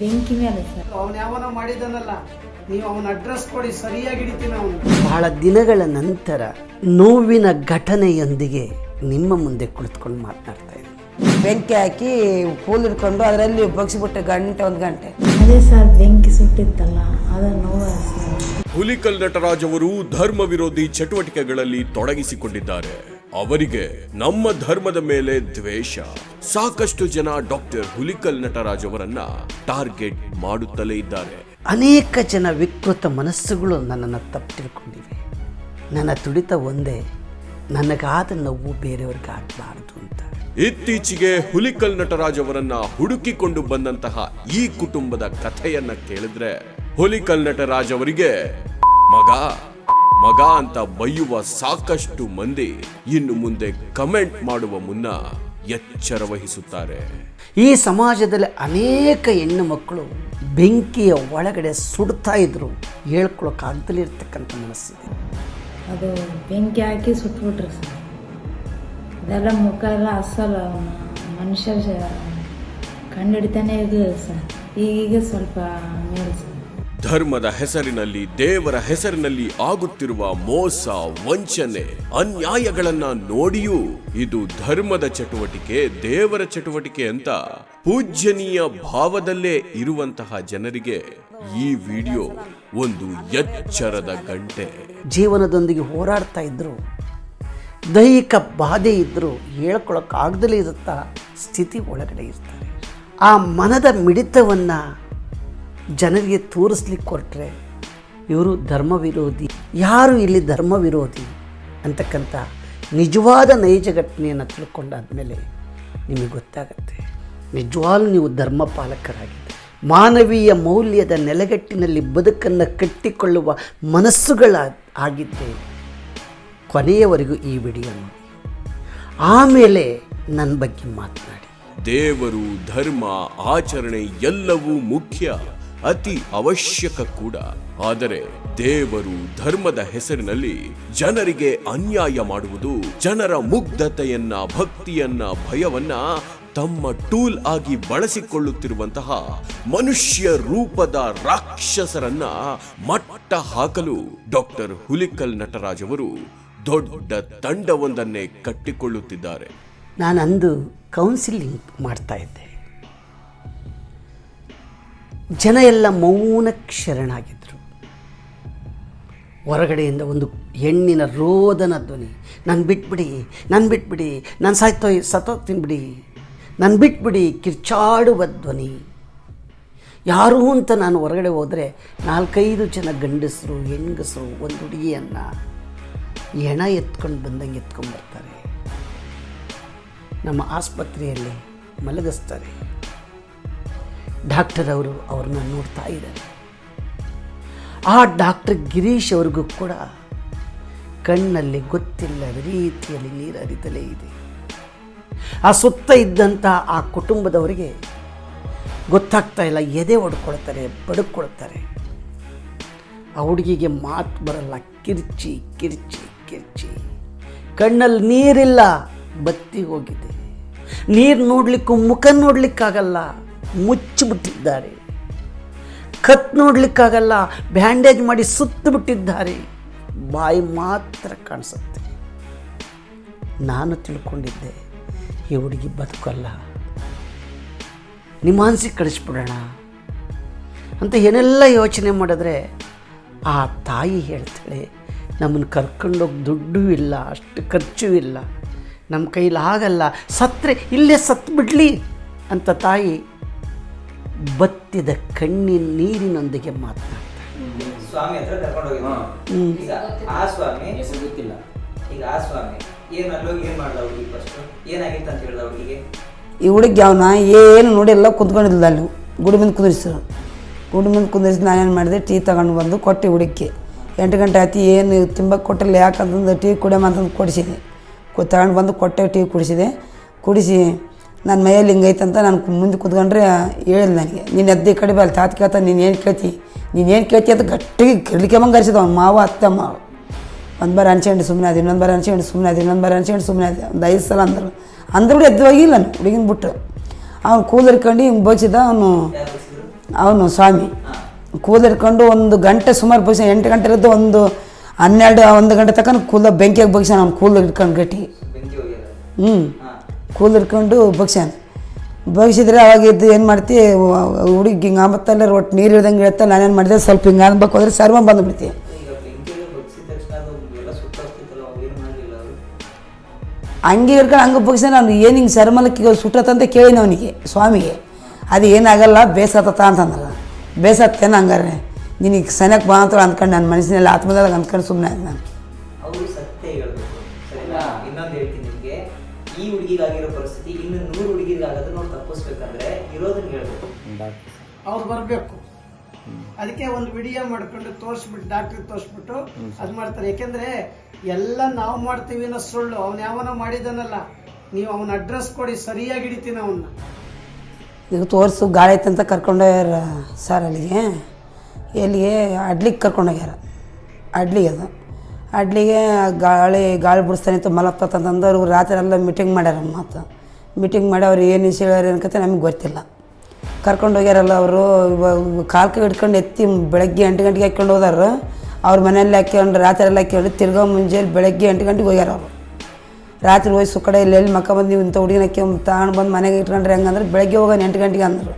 ಬೆಂಕಿ ಮೇಲೆ ಸರ್. ಅವನ ಯಾವನ ಮಾಡಿದನಲ್ಲ ನೀವು ಅವನ ಅಡ್ರೆಸ್ ಕೊಡಿ ಸರಿಯಾಗಿ ಹಿಡಿತೀನಿ ಅವನು. ಬಹಳ ದಿನಗಳ ನಂತರ ನೋವಿನ ಘಟನೆಯೊಂದಿಗೆ ನಿಮ್ಮ ಮುಂದೆ ಕುಳಿತುಕೊಂಡು ಮಾತನಾಡ್ತಾ ಇದ್ದೀನಿ. ಬೆಂಕಿ ಹಾಕಿ ಕೂಲ್ ಹಿಡ್ಕೊಂಡು ಅದರಲ್ಲಿ ಬಗ್ಸಿಬಿಟ್ಟೆ ಗಂಟೆ ಒಂದು ಗಂಟೆ. ಅದೇ ಸರ್ ಬೆಂಕಿ ಸುಟ್ಟಿತ್ತಲ್ಲ ಅದ ನೋವ ಸರ್. ಹುಲಿಕಲ್ ನಟರಾಜ್ ಅವರು ಧರ್ಮ ವಿರೋಧಿ ಚಟುವಟಿಕೆಗಳಲ್ಲಿ ತೊಡಗಿಸಿಕೊಂಡಿದ್ದಾರೆ. ಅವರಿಗೆ ನಮ್ಮ ಧರ್ಮದ ಮೇಲೆ ದ್ವೇಷ. ಸಾಕಷ್ಟು ಜನ ಡಾಕ್ಟರ್ ಹುಲಿಕಲ್ ನಟರಾಜ್ ಅವರನ್ನ ಟಾರ್ಗೆಟ್ ಮಾಡುತ್ತಲೇ ಇದ್ದಾರೆ. ಅನೇಕ ಜನ ವಿಕೃತ ಮನಸ್ಸುಗಳು ನನ್ನನ್ನು ತಪ್ಪು ತಿಳ್ಕೊಂಡಿವೆ ನನ್ನ ತುಡಿತ ಒಂದೇ ನನಗಾದ ನೋವು ಬೇರೆಯವ್ರಿಗೆ ಆಗಬಾರದು ಅಂತ. ಇತ್ತೀಚೆಗೆ ಹುಲಿಕಲ್ ನಟರಾಜ್ ಅವರನ್ನ ಹುಡುಕಿಕೊಂಡು ಬಂದಂತಹ ಈ ಕುಟುಂಬದ ಕಥೆಯನ್ನ ಕೇಳಿದ್ರೆ ಹುಲಿಕಲ್ ನಟರಾಜ್ ಅವರಿಗೆ ಮಗ ಮಗ ಅಂತ ಬೈಯುವ ಸಾಕಷ್ಟು ಮಂದಿ ಇನ್ನು ಮುಂದೆ ಕಮೆಂಟ್ ಮಾಡುವ ಮುನ್ನ ಎಚ್ಚರ ವಹಿಸುತ್ತಾರೆ. ಈ ಸಮಾಜದಲ್ಲಿ ಅನೇಕ ಹೆಣ್ಣು ಮಕ್ಕಳು ಬೆಂಕಿಯ ಒಳಗಡೆ ಸುಡ್ತಾ ಇದ್ರು ಕಾಂತಲಿ ಇರ್ತಕ್ಕಂಥ ಮನಸ್ಸಿದೆ ಅದು ಬೆಂಕಿ ಹಾಕಿ ಸುಟ್ಬಿಟ್ರು ಸರ್. ಅದೆಲ್ಲ ಮುಖ ಎಲ್ಲ ಅಸಲು ಮನುಷ್ಯ ಕಂಡು ಹಿಡಿತಾನೆ ಇದೆ ಸರ್. ಈಗೀಗ ಸ್ವಲ್ಪ ನೋಡಿ ಸರ್. ಧರ್ಮದ ಹೆಸರಿನಲ್ಲಿ, ದೇವರ ಹೆಸರಿನಲ್ಲಿ ಆಗುತ್ತಿರುವ ಮೋಸ, ವಂಚನೆ, ಅನ್ಯಾಯಗಳನ್ನ ನೋಡಿಯೂ ಇದು ಧರ್ಮದ ಚಟುವಟಿಕೆ, ದೇವರ ಚಟುವಟಿಕೆ ಅಂತ ಪೂಜ್ಯನೀಯ ಭಾವದಲ್ಲೇ ಇರುವಂತಹ ಜನರಿಗೆ ಈ ವಿಡಿಯೋ ಒಂದು ಎಚ್ಚರದ ಗಂಟೆ. ಜೀವನದೊಂದಿಗೆ ಹೋರಾಡ್ತಾ ಇದ್ದರು ದೈಹಿಕ ಬಾಧೆ ಇದ್ದರೂ ಹೇಳ್ಕೊಳಕ್ಕಾಗ್ದಲೇ ಇರುತ್ತಾ, ಸ್ಥಿತಿ ಒಳಗಡೆ ಇರ್ತಾರೆ ಆ ಮನದ ಮಿಡಿತವನ್ನು ಜನರಿಗೆ ತೋರಿಸ್ಲಿಕ್ಕೆ ಕೊಟ್ಟರೆ ಇವರು ಧರ್ಮ ವಿರೋಧಿ ಯಾರು ಇಲ್ಲಿ ಧರ್ಮ ವಿರೋಧಿ ಅಂತಕ್ಕಂಥ ನಿಜವಾದ ನೈಜ ಘಟನೆಯನ್ನು ತಿಳ್ಕೊಂಡಾದ್ಮೇಲೆ ನಿಮಗೆ ಗೊತ್ತಾಗತ್ತೆ. ನಿಜವಾಗ್ಲೂ ನೀವು ಧರ್ಮ ಪಾಲಕರಾಗಿ ಮಾನವೀಯ ಮೌಲ್ಯದ ನೆಲೆಗಟ್ಟಿನಲ್ಲಿ ಬದುಕನ್ನು ಕಟ್ಟಿಕೊಳ್ಳುವ ಮನಸ್ಸುಗಳ ಆಗಿದ್ದೆ ಕೊನೆಯವರೆಗೂ ಈ ವಿಡಿಯೋ ನೋಡಿ. ಆಮೇಲೆ ನನ್ನ ಬಗ್ಗೆ ಮಾತನಾಡಿ. ದೇವರು, ಧರ್ಮ, ಆಚರಣೆ ಎಲ್ಲವೂ ಮುಖ್ಯ. ಅತಿ ಅವಶ್ಯಕ ಕೂಡ. ಆದರೆ ದೇವರು ಧರ್ಮದ ಹೆಸರಿನಲ್ಲಿ ಜನರಿಗೆ ಅನ್ಯಾಯ ಮಾಡುವುದು ಜನರ ಮುಗ್ಧತೆಯನ್ನ, ಭಕ್ತಿಯನ್ನ, ಭಯವನ್ನ ತಮ್ಮ ಟೂಲ್ ಆಗಿ ಬಳಸಿಕೊಳ್ಳುತ್ತಿರುವಂತಹ ಮನುಷ್ಯ ರೂಪದ ರಾಕ್ಷಸರನ್ನ ಮಟ್ಟ ಹಾಕಲು ಡಾಕ್ಟರ್ ಹುಲಿಕಲ್ ನಟರಾಜ್ ಅವರು ದೊಡ್ಡ ತಂಡವೊಂದನ್ನೇ ಕಟ್ಟಿಕೊಳ್ಳುತ್ತಿದ್ದಾರೆ. ನಾನು ಅಂದು ಕೌನ್ಸಿಲಿಂಗ್ ಮಾಡ್ತಾ ಇದ್ದೆ. ಜನ ಎಲ್ಲ ಮೌನ ಶರಣಾಗಿದ್ದರು ಹೊರಗಡೆಯಿಂದ ಒಂದು ಹೆಣ್ಣಿನ ರೋದನ ಧ್ವನಿ, ನಾನು ಬಿಟ್ಬಿಡಿ ನಾನು ಬಿಟ್ಬಿಡಿ, ನಾನು ಸಾಯ್ತೋ ಸತ್ತೋಗ್ತೀನಿ ಬಿಡಿ ನಾನು ಬಿಟ್ಬಿಡಿ ಕಿರ್ಚಾಡುವ ಧ್ವನಿ. ಯಾರು ಅಂತ ನಾನು ಹೊರಗಡೆ ಹೋದರೆ ನಾಲ್ಕೈದು ಜನ ಗಂಡಸರು, ಹೆಂಗಸರು, ಒಂದು ಹುಡುಗಿಯನ್ನು ಹೆಣ ಎತ್ಕೊಂಡು ಬಂದಂಗೆ ಎತ್ಕೊಂಡ್ಬರ್ತಾರೆ ನಮ್ಮ ಆಸ್ಪತ್ರೆಯಲ್ಲಿ ಮಲಗಿಸ್ತಾರೆ. ಡಾಕ್ಟರ್ ಅವರು ಅವ್ರನ್ನ ನೋಡ್ತಾ ಇದ್ದಾರೆ. ಆ ಡಾಕ್ಟರ್ ಗಿರೀಶ್ ಅವ್ರಿಗೂ ಕೂಡ ಕಣ್ಣಲ್ಲಿ ಗೊತ್ತಿಲ್ಲದ ರೀತಿಯಲ್ಲಿ ನೀರು ಹರಿತಲೇ ಇದೆ. ಆ ಸುತ್ತ ಇದ್ದಂಥ ಆ ಕುಟುಂಬದವರಿಗೆ ಗೊತ್ತಾಗ್ತಾ ಇಲ್ಲ, ಎದೆ ಹೊಡ್ಕೊಳ್ತಾರೆ ಬಡ್ಕೊಳ್ತಾರೆ. ಆ ಹುಡುಗಿಗೆ ಮಾತು ಬರಲ್ಲ, ಕಿರ್ಚಿ ಕಿರ್ಚಿ ಕಿರ್ಚಿ. ಕಣ್ಣಲ್ಲಿ ನೀರಿಲ್ಲ, ಬತ್ತಿ ಹೋಗಿದೆ. ನೀರು ನೋಡಲಿಕ್ಕೂ ಮುಖ ನೋಡ್ಲಿಕ್ಕಾಗಲ್ಲ. ಮುಚ್ಚಿಬಿಟ್ಟಿದ್ದಾರೆ. ಕತ್ ನೋಡ್ಲಿಕ್ಕಾಗಲ್ಲ, ಬ್ಯಾಂಡೇಜ್ ಮಾಡಿ ಸುತ್ತು ಬಿಟ್ಟಿದ್ದಾರೆ ಬಾಯಿ ಮಾತ್ರ ಕಾಣಿಸುತ್ತೆ. ನಾನು ತಿಳ್ಕೊಂಡಿದ್ದೆ, ಈ ಹುಡುಗಿ ಬದುಕಲ್ಲ. ನಿಮಾನ್ಸಿ ಕಳಿಸ್ಬಿಡೋಣ. ಅಂತ ಏನೆಲ್ಲ ಯೋಚನೆ ಮಾಡಿದ್ರೆ, ಆ ತಾಯಿ ಹೇಳ್ತಾಳೆ, ನಮ್ಮನ್ನು ಕರ್ಕೊಂಡೋಗಿ ದುಡ್ಡು ಇಲ್ಲ, ಅಷ್ಟು ಖರ್ಚು ಇಲ್ಲ. ನಮ್ಮ ಕೈಲಿ ಆಗಲ್ಲ, ಸತ್ತರೆ ಇಲ್ಲೇ ಸತ್ತು ಬಿಡಲಿ ಅಂತ ತಾಯಿ ಬತ್ತಿದ ಕಣ್ಣಿನ ನೀರಿನೊಂದಿಗೆ ಮಾತನಾಡ್ತಾರೆ ಸ್ವಾಮಿ ಹತ್ರ ಕರ್ಕೊಂಡು ಹೋಗಿದ್ವಿ ಈಗ ಆ ಸ್ವಾಮಿ ಗೊತ್ತಿಲ್ಲ. ಈಗ ಆ ಸ್ವಾಮಿ ಏನ್ ಅಲ್ಲೋಗಿ ಏನ್ ಮಾಡ್ದ ಹುಡುಗಿ ಫಸ್ಟ್ ಏನಾಗಿತ್ತು ಅಂತ ಹೇಳ್ದ ಹುಡುಗಿಗೆ? ಈ ಹುಡುಗಿ ಅವನ ಏನು ನೋಡಿ ಎಲ್ಲ ಕುತ್ಕೊಂಡಿಲ್ಲ ಅಲ್ಲಿ. ಗುಡಿ ಮುಂದೆ ಕುಂದಿರಿಸಿದ್ರು ಗುಡಿ ಮುಂದೆ ಕುಂದಿರಿಸಿ ನಾನೇನು ಮಾಡಿದೆ? ಟೀ ತಗೊಂಡು ಬಂದು ಕೊಟ್ಟೆ ಹುಡುಗಿ ಎಂಟು ಗಂಟೆ ಆಯ್ತು ಏನು ತಿಂಬಕ್ಕೆ ಕೊಟ್ಟಿಲ್ಲ. ಯಾಕಂತಂದು ಟೀ ಕುಡಿಯಮ್ಮ ಅಂತಂದು ಕೊಡಿಸಿದೆ. ತಗೊಂಡು ಬಂದು ಕೊಟ್ಟೆ ಟೀ ಕುಡಿಸಿದೆ. ಕುಡಿಸಿ ನನ್ನ ಮೈಯಲ್ಲಿ ಹಿಂಗೈತಂತ ನಾನು ಮುಂದೆ ಕುತ್ಕೊಂಡ್ರೆ ಹೇಳಿಲ್ಲ ನನಗೆ ನೀನು ಎದ್ದೆ ಈ ಕಡೆ ಬಾ ಅಲ್ಲಿ ತಾತ ಕೇಳ್ತಾ ನೀನು ಏನು ಕೇಳ್ತಿ? ನೀನು ಏನು ಕೇಳ್ತಿ ಅಂತ ಗಟ್ಟಿಗೆ ಕಿರ್ಲಿಕ್ಕೆ ಮಂಗರಿಸಿದ ಅವನು ಮಾವ ಅತ್ತೆ ಮಾವ ಒಂದು ಬಾರಿ ಅನ್ಸ್ಕೊಂಡು ಸುಮ್ಮನೆ ಅದು ಇನ್ನೊಂದು ಬಾರಿ ಅನ್ಸ್ಕೊಂಡು ಸುಮ್ಮನೆ ಅದು ಇನ್ನೊಂದು ಬಾರಿ ಅನ್ಸ್ಕೊಂಡು ಸುಮ್ಮನೆ ಅದು. ಒಂದು ಐದು ಸಲ ಅಂದರು. ಅಂದ್ರು ಎದ್ದು ಹೋಗಿಲ್ಲ ನಾನು ಹುಡುಗಿನ ಬಿಟ್ಟು. ಅವ್ನು ಕೂದಲು ಹಿಡ್ಕೊಂಡು ಹಿಂಗೆ ಬೋಚಿದ ಅವನು ಅವನು ಸ್ವಾಮಿ. ಕೂದಲು ಹಿಡ್ಕೊಂಡು ಒಂದು ಗಂಟೆ ಸುಮಾರು ಬಗ್ಸ ಎಂಟು ಗಂಟೆ ಇರೋದು ಒಂದು ಹನ್ನೆರಡು ಒಂದು ಗಂಟೆ ತಕ್ಕ ಕೂದಲು ಬೆಂಕಿಯಾಗಿ ಬಗ್ಸಾನ ಅವ್ನು ಕೂದಲು ಇಟ್ಕೊಂಡು ಗಟ್ಟಿ ಹ್ಞೂ ಹಾ ಕೂದಲು ಹಿಡ್ಕೊಂಡು ಬಗ್ಸಾನ ಬಗ್ಸಿದ್ರೆ ಅವಾಗ ಇದ್ದು ಏನು ಮಾಡ್ತಿ ಹುಡುಗಿ ಹಿಂಗೆ ಆಮತ್ತಲ್ಲ ಒಟ್ಟು ನೀರು ಇಳ್ದಂಗೆ ಇಳುತ್ತೆ ನಾನೇನು ಮಾಡಿದೆ, ಸ್ವಲ್ಪ ಹಿಂಗೆ ಅನ್ಬೇಕು ಹೋದ್ರೆ ಸರ್ವ ಬಂದುಬಿಡ್ತಿ ಹಂಗೆ ಹಿಡ್ಕೊಂಡು ಹಂಗೆ ಬಗ್ಸ ನಾನು ಏನು ಹಿಂಗೆ ಸರ್ಮಲಕ್ಕೆ ಸುಟ್ಟತ್ತಂತ ಕೇಳಿನ ಅವನಿಗೆ, ಸ್ವಾಮಿಗೆ. ಅದು ಏನಾಗಲ್ಲ ಬೇಸತ್ತ ಅಂತಂದ್ರೆ ಬೇಸತ್ತೇನು ಹಂಗಾರೆ? ನಿನಗೆ ಸನಕ್ಕೆ ಬಾ ಅಂತ ಅಂದ್ಕೊಂಡು ನನ್ನ ಮನಸ್ಸಿನಲ್ಲಿ ಆತ್ಮದಾಗ ಅಂದ್ಕೊಂಡು ಸುಮ್ಮನೆ ನಾನು. ಈ ಹುಡುಗಿಗಾಗಿರೋ ಪರಿಸ್ಥಿತಿ ಇನ್ನು ನೂರು ಹುಡುಗಿಗಾಗದು ನಾವು ತಪ್ಪಿಸ್ಬೇಕಂದ್ರೆ ಇರೋದನ್ನ ಹೇಳ್ಬೇಕು. ಅವ್ರು ಬರಬೇಕು. ಅದಕ್ಕೆ ಒಂದು ವಿಡಿಯೋ ಮಾಡ್ಕೊಂಡು ತೋರಿಸ್ಬಿಟ್ಟು ಡಾಕ್ಟ್ರಿಗೆ ತೋರಿಸ್ಬಿಟ್ಟು ಅದು ಮಾಡ್ತಾರೆ. ಯಾಕೆಂದ್ರೆ ಎಲ್ಲ ನಾವು ಮಾಡ್ತೀವಿ ಅನ್ನೋ ಸುಳ್ಳು ಅವ್ನು ಯಾವನ ಮಾಡಿದನಲ್ಲ ನೀವು ಅವನ ಅಡ್ರೆಸ್ ಕೊಡಿ ಸರಿಯಾಗಿ ಹಿಡಿತೀನಿ ಅವನ್ನ ನೀವು ತೋರಿಸು ಗಾಳಿ ಐತೆ ಅಂತ ಕರ್ಕೊಂಡೋಗ್ಯಾರ ಸರ್ ಅಲ್ಲಿಗೆ. ಎಲ್ಲಿಗೆ? ಅಡ್ಲಿಗೆ ಕರ್ಕೊಂಡೋಗ್ಯಾರ ಅಡ್ಲಿಗೆ ಅದು. ಅಡ್ಲಿಗೆ ಗಾಳಿ ಗಾಳಿ ಬಿಡಿಸ್ತಾನೆ ಇತ್ತು ಮಲಪ್ಪ ಅವ್ರಿಗೆ ಅವ್ರು ರಾತ್ರಿ ಎಲ್ಲ ಮೀಟಿಂಗ್ ಮಾಡ್ಯಾರ ಮತ್ತು ಮೀಟಿಂಗ್ ಮಾಡಿ ಅವ್ರು ಏನು ವಿಷಯ ಹೇಳ್ಯಾರ ನಮಗೆ ಗೊತ್ತಿಲ್ಲ. ಕರ್ಕೊಂಡು ಹೋಗ್ಯಾರಲ್ಲ ಅವರು ಇವಾಗ ಕಾಲ್ ಕೈ ಹಿಡ್ಕೊಂಡು ಎತ್ತಿ ಬೆಳಗ್ಗೆ ಎಂಟು ಗಂಟೆಗೆ ಹಾಕ್ಕೊಂಡು ಹೋದಾರು. ಅವ್ರ ಮನೆಯಲ್ಲಿ ಹಾಕ್ಕೊಂಡು ರಾತ್ರಿ ಎಲ್ಲ ಹಾಕ್ಕೊಂಡು ತಿರ್ಗೋ ಮುಂಜಾನೆ ಬೆಳಗ್ಗೆ ಎಂಟು ಗಂಟೆಗೆ ಹೋಗ್ಯಾರ ಅವರು. ರಾತ್ರಿ ಹೋಗಿ ಸುಕ್ಕಡೆ ಇಲ್ಲಿ ಎಲ್ಲಿ ಮಕ್ಕ ಬಂದು ಇಂಥ ಹುಡುಗಿನ ತಗೊಂಡು ಬಂದು ಮನೆಗೆ ಇಟ್ಕೊಂಡ್ರೆ ಹೆಂಗಂದ್ರೆ ಬೆಳಗ್ಗೆ ಹೋಗೋಣ ಎಂಟು ಗಂಟೆಗೆ ಅಂದರು.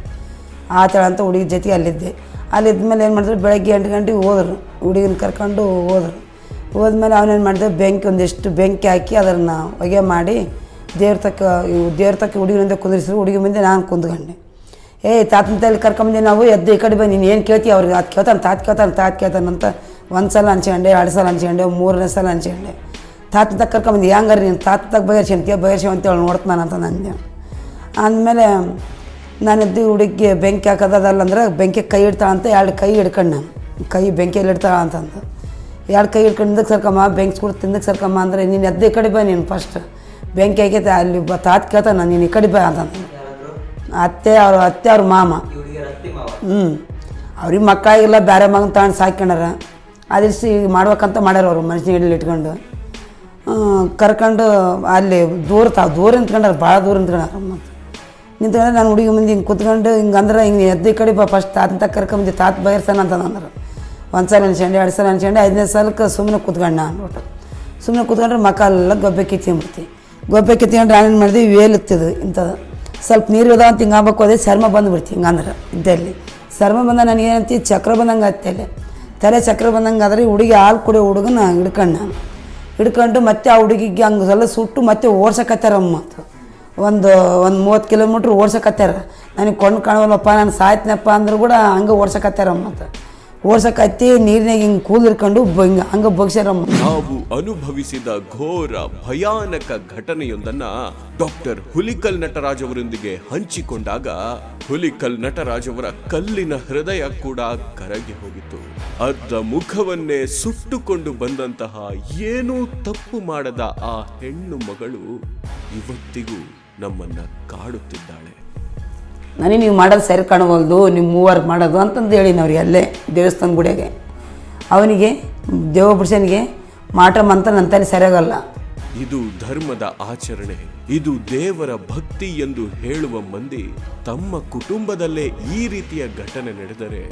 ಆ ಥರ ಅಂತ ಹುಡುಗಿ ಜೊತೆಗೆ ಅಲ್ಲಿದ್ದೆ. ಅಲ್ಲಿದ್ದ ಮೇಲೆ ಏನು ಮಾಡಿದ್ರು, ಬೆಳಗ್ಗೆ ಎಂಟು ಗಂಟೆಗೆ ಹೋದರು. ಹುಡುಗಿನ ಕರ್ಕೊಂಡು ಹೋದರು. ಹೋದ್ಮೇಲೆ ಅವನೇನು ಮಾಡಿದೆ, ಬೆಂಕಿ ಒಂದಿಷ್ಟು ಬೆಂಕಿ ಹಾಕಿ ಅದನ್ನು ಹೊಗೆ ಮಾಡಿ ದೇವ್ರ ತಕ್ಕ, ಇವು ದೇವ್ರ ತಕ್ಕ ಹುಡುಗಿನಿಂದ ಕುಂದಿರಿಸಿದ್ರು. ಹುಡುಗಿ ಮುಂದೆ ನಾನು ಕುಂದ್ಕೊಂಡೆ. ಏಯ್ ತಾತನ ತಲೆ ಕರ್ಕೊಂಬಂದೆ ನಾವು, ಎದ್ದು ಈ ಕಡೆ ಬಂದು ನೀನು ಏನು ಕೇಳ್ತೀವಿ ಅವ್ರಿಗೆ ಅದು ಕೇಳ್ತಾನೆ, ತಾತ ಕೇಳ್ತಾನೆ ತಾತ ಕೇಳ್ತಾನೆ ಅಂತ ಒಂದು ಸಲ ಹಂಚ್ಕೊಂಡೆ ಎರಡು ಸಲ ಹಂಚ್ಕೊಂಡೆ ಮೂರನೇ ಸಲ ಹಂಚ್ಕೊಂಡೆ ತಾತನ ತಕ್ಕ ಕರ್ಕೊಂಬಂದು ಹೆಂಗಾರ ನೀನು ತಾತ ತಕ್ಕ ಅಂತ ಬಗರ್ಶೇವ ಅಂತೇಳಿ ನೋಡ್ತಾನೆ ಅಂತ ನಂದೆ ಆದಮೇಲೆ ನಾನು ಎದ್ದು ಹುಡುಗಿಗೆ ಬೆಂಕಿ ಹಾಕೋದಲ್ಲ ಅಂದ್ರೆ ಬೆಂಕಿ ಕೈ ಇಡ್ತಾಳೆ ಅಂತ, ಎರಡು ಕೈ ಹಿಡ್ಕೊಂಡು ನಾನು. ಕೈ ಬೆಂಕಿಯಲ್ಲಿ ಇಡ್ತಾಳ ಅಂತಂದು ಎರಡು ಕೈ ಹಿಡ್ಕೊಂಡು ಹಿಂದಕ್ಕೆ ಸರ್ಕಮ್ಮ ಬೆಂಕಿ ಕೂಡ ತಿಂದಕ್ಕೆ ಸರ್ಕಮ್ಮ ಅಂದರೆ ನೀನು ಎದ್ದೆ ಕಡೆ ಬಾ ನೀನು ಫಸ್ಟ್ ಬೆಂಕಿ ಆಗೈತೆ ಅಲ್ಲಿ ಬ ತಾತ್ ಕೇಳ್ತಾನೆ, ನಾನು ನೀನು ಈ ಕಡೆ ಬಾ ಅಂತ. ಅತ್ತೆ ಅವ್ರ ಅತ್ತೆ ಅವ್ರ ಮಾಮ. ಹ್ಞೂ ಅವ್ರಿಗೆ ಮಕ್ಕಳಾಗಿಲ್ಲ ಬೇರೆ ಮಗನ ತಗೊಂಡು ಸಾಕ್ಕೊಂಡಾರ ಈಗ ಮಾಡ್ಬೇಕಂತ ಮಾಡ್ಯಾರ ಅವರು ಮನುಷ್ಯನ ಹಿಡಲಿ ಇಟ್ಕೊಂಡು. ಕರ್ಕೊಂಡು ಅಲ್ಲಿ ದೂರ ತಾವು ದೂರ ನಿಂತ್ಕೊಂಡಾರ ಭಾಳ ದೂರ ನಿಂತ್ಕೊಂಡಾರ ಮತ್ತು. ನಿಂತ್ಕೊಂಡ್ರೆ ನಾನು ಹುಡುಗಿ ಮುಂದೆ ಹಿಂಗೆ ಕುತ್ಕೊಂಡು ಹಿಂಗೆ ಅಂದ್ರೆ ಹಿಂಗೆ ಎದ್ದು ಕಡೆ ಬಾ ಫಸ್ಟ್ ತಾತಂತ ಕರ್ಕೊಂಬಂದು ತಾತ ಬಯರ್ತಾನ ಅಂತ ಅಂದ್ರೆ. ಒಂದು ಸಲ ಅನ್ಸ್ಕೊಂಡು, ಎರಡು ಸಲ ಅನ್ಸ್ಕೊಂಡು, ಐದನೇ ಸಲಕ್ಕೆ ಸುಮ್ಮನೆ ಕೂತ್ಕೊಂಡು ನಾನು. ಸುಮ್ಮನೆ ಕೂತ್ಕೊಂಡ್ರೆ ಮಕ್ಕಲ್ಲ ಗೊಬ್ಬೆ ಕಿತ್ಕೊಂಡ್ಬಿಡ್ತಿ ಗೊಬ್ಬೆ ಕಿತ್ಕೊಂಡ್ರೆ ನಾನೇನು ಮಾಡಿದ್ವಿ ವೇಲುತ್ತದು ಇಂಥದ್ದು. ಸ್ವಲ್ಪ ನೀರು ಇದಾವ ಅಂತ ಹಿಂಗೆ ಆಗ್ಬೇಕು ಅದೇ ಚರ್ಮ ಬಂದುಬಿಡ್ತಿ ಹಿಂಗಂದ್ರೆ ಇದ್ದಲ್ಲಿ ಶರ್ಮ ಬಂದ ನನಗೇನಂತಿ ಚಕ್ರ ಬಂದಂಗೆ ಆಯ್ತು ತಲೆ ಚಕ್ರ ಬಂದಂಗೆ ಆದರೆ ಹುಡುಗಿ ಹಾಲು ಕುಡಿಯೋ ಹುಡುಗನ ಹಿಡ್ಕೊಂಡು ನಾನು. ಹಿಡ್ಕೊಂಡು ಮತ್ತೆ ಆ ಹುಡುಗಿಗೆ ಹಂಗೆ ಸ್ವಲ್ಪ ಸುಟ್ಟು ಮತ್ತೆ ಓಡ್ಸಕತ್ತಾರಮ್ಮ. ಅಂತ ಒಂದು ಒಂದು ಮೂವತ್ತು ಕಿಲೋಮೀಟ್ರ್ ಓಡ್ಸಕತ್ತಾರ. ನನಗೆ ಕೊಂಡು ಕಾಣವಲ್ಲಪ್ಪ, ನಾನು ಸಾಯ್ತನಪ್ಪ ಅಂದ್ರೂ ಕೂಡ ಹಂಗೆ ಓಡ್ಸಕತ್ತಾರಮ್ಮ ಮತ್ತು ಓಡ್ಸಕತ್ತಿ ನೀರಿನಾಗ ಹಿಂಗೆ ಕೂದಿರ್ಕೊಂಡು ಹಂಗ ಬಗ್ಸ್ಯಾರಮ್ಮ ನಾವು ಅನುಭವಿಸಿದ ಘೋರ ಭಯಾನಕ ಘಟನೆಯೊಂದನ್ನ ಡಾಕ್ಟರ್ ಹುಲಿಕಲ್ ನಟರಾಜ್ ಅವರೊಂದಿಗೆ ಹಂಚಿಕೊಂಡಾಗ ಹುಲಿಕಲ್ ನಟರಾಜ್ ಅವರ ಕಲ್ಲಿನ ಹೃದಯ ಕೂಡ ಕರಗಿ ಹೋಗಿತ್ತು. ಅರ್ಧ ಮುಖವನ್ನೇ ಸುಟ್ಟುಕೊಂಡು ಬಂದಂತಹ ಏನೂ ತಪ್ಪು ಮಾಡದ ಆ ಹೆಣ್ಣು ಮಗಳು ಇವತ್ತಿಗೂ ನಮ್ಮನ್ನ ಕಾಡುತ್ತಿದ್ದಾಳೆ. ನನಗೆ ನೀವು ಮಾಡೋದು ಸರಿ ಕಾಣವಲ್ದು ನೀವು ಮೂವರ್ ಮಾಡೋದು ಅಂತಂದು ಹೇಳಿನ ಅವ್ರಿಗೆ ಅಲ್ಲೇ ದೇವಸ್ಥಾನ ಗುಡಿಯಾಗೆ. ಅವನಿಗೆ ದೇವಪುರುಷನಿಗೆ ಮಾಟ ಮಂತ್ರ ತಲೆ ಸರಿಯಾಗಲ್ಲ. ಇದು ಧರ್ಮದ ಆಚರಣೆ, ಇದು ದೇವರ ಭಕ್ತಿ ಎಂದು ಹೇಳುವ ಮಂದಿ ತಮ್ಮ ಕುಟುಂಬದಲ್ಲೇ ಈ ರೀತಿಯ ಘಟನೆ ನಡೆದರೆ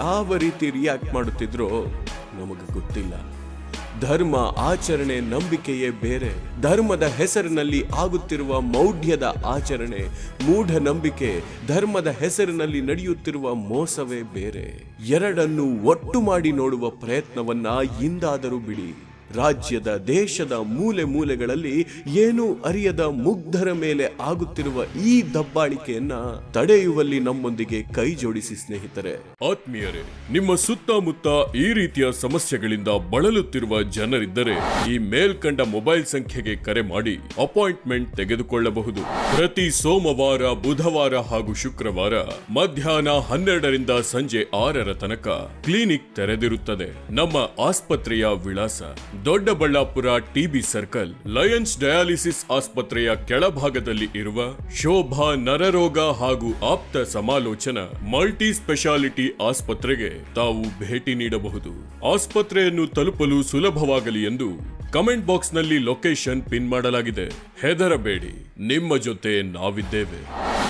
ಯಾವ ರೀತಿ ರಿಯಾಕ್ಟ್ ಮಾಡುತ್ತಿದ್ರೋ ನಮಗೆ ಗೊತ್ತಿಲ್ಲ. ಧರ್ಮ, ಆಚರಣೆ, ನಂಬಿಕೆಯೇ ಬೇರೆ. ಧರ್ಮದ ಹೆಸರಿನಲ್ಲಿ ಆಗುತ್ತಿರುವ ಮೌಢ್ಯದ ಆಚರಣೆ ಮೂಢ ನಂಬಿಕೆ ಧರ್ಮದ ಹೆಸರಿನಲ್ಲಿ ನಡೆಯುತ್ತಿರುವ ಮೋಸವೇ ಬೇರೆ. ಎರಡನ್ನು ಒಟ್ಟು ಮಾಡಿ ನೋಡುವ ಪ್ರಯತ್ನವನ್ನ ಇಂದಾದರೂ ಬಿಡಿ. ರಾಜ್ಯದ ದೇಶದ ಮೂಲೆ ಮೂಲೆಗಳಲ್ಲಿ ಏನೂ ಅರಿಯದ ಮುಗ್ಧರ ಮೇಲೆ ಆಗುತ್ತಿರುವ ಈ ದಬ್ಬಾಳಿಕೆಯನ್ನ ತಡೆಯುವಲ್ಲಿ ನಮ್ಮೊಂದಿಗೆ ಕೈ ಜೋಡಿಸಿ ಸ್ನೇಹಿತರೆ. ಆತ್ಮೀಯರೇ, ನಿಮ್ಮ ಸುತ್ತಮುತ್ತ ಈ ರೀತಿಯ ಸಮಸ್ಯೆಗಳಿಂದ ಬಳಲುತ್ತಿರುವ ಜನರಿದ್ದರೆ ಈ ಮೇಲ್ಕಂಡ ಮೊಬೈಲ್ ಸಂಖ್ಯೆಗೆ ಕರೆ ಮಾಡಿ ಅಪಾಯಿಂಟ್ಮೆಂಟ್ ತೆಗೆದುಕೊಳ್ಳಬಹುದು. ಪ್ರತಿ ಸೋಮವಾರ, ಬುಧವಾರ ಹಾಗೂ ಶುಕ್ರವಾರ ಮಧ್ಯಾಹ್ನ ಹನ್ನೆರಡರಿಂದ ಸಂಜೆ ಆರರ ತನಕ ಕ್ಲಿನಿಕ್ ತೆರೆದಿರುತ್ತದೆ. ನಮ್ಮ ಆಸ್ಪತ್ರೆಯ ವಿಳಾಸ Doddaballapur TB circle, Lions dialysis ಆಸ್ಪತ್ರೆಯ ಕೆಳಭಾಗದಲ್ಲಿ ಇರುವ ಶೋಭಾ ನರರೋಗ ಹಾಗೂ ಆಪ್ತ ಸಮಾಲೋಚನಾ ಮಲ್ಟಿ ಸ್ಪೆಷಾಲಿಟಿ ಆಸ್ಪತ್ರೆಗೆ ತಾವು ಭೇಟಿ ನೀಡಬಹುದು. ಆಸ್ಪತ್ರೆಯನ್ನು ತಲುಪಲು ಸುಲಭವಾಗಲಿ ಎಂದು ಕಮೆಂಟ್ ಬಾಕ್ಸ್ನಲ್ಲಿ ಲೊಕೇಶನ್ ಪಿನ್ ಮಾಡಲಾಗಿದೆ. ಹೆದರಬೇಡಿ, ನಿಮ್ಮ ಜೊತೆ ನಾವಿದ್ದೇವೆ.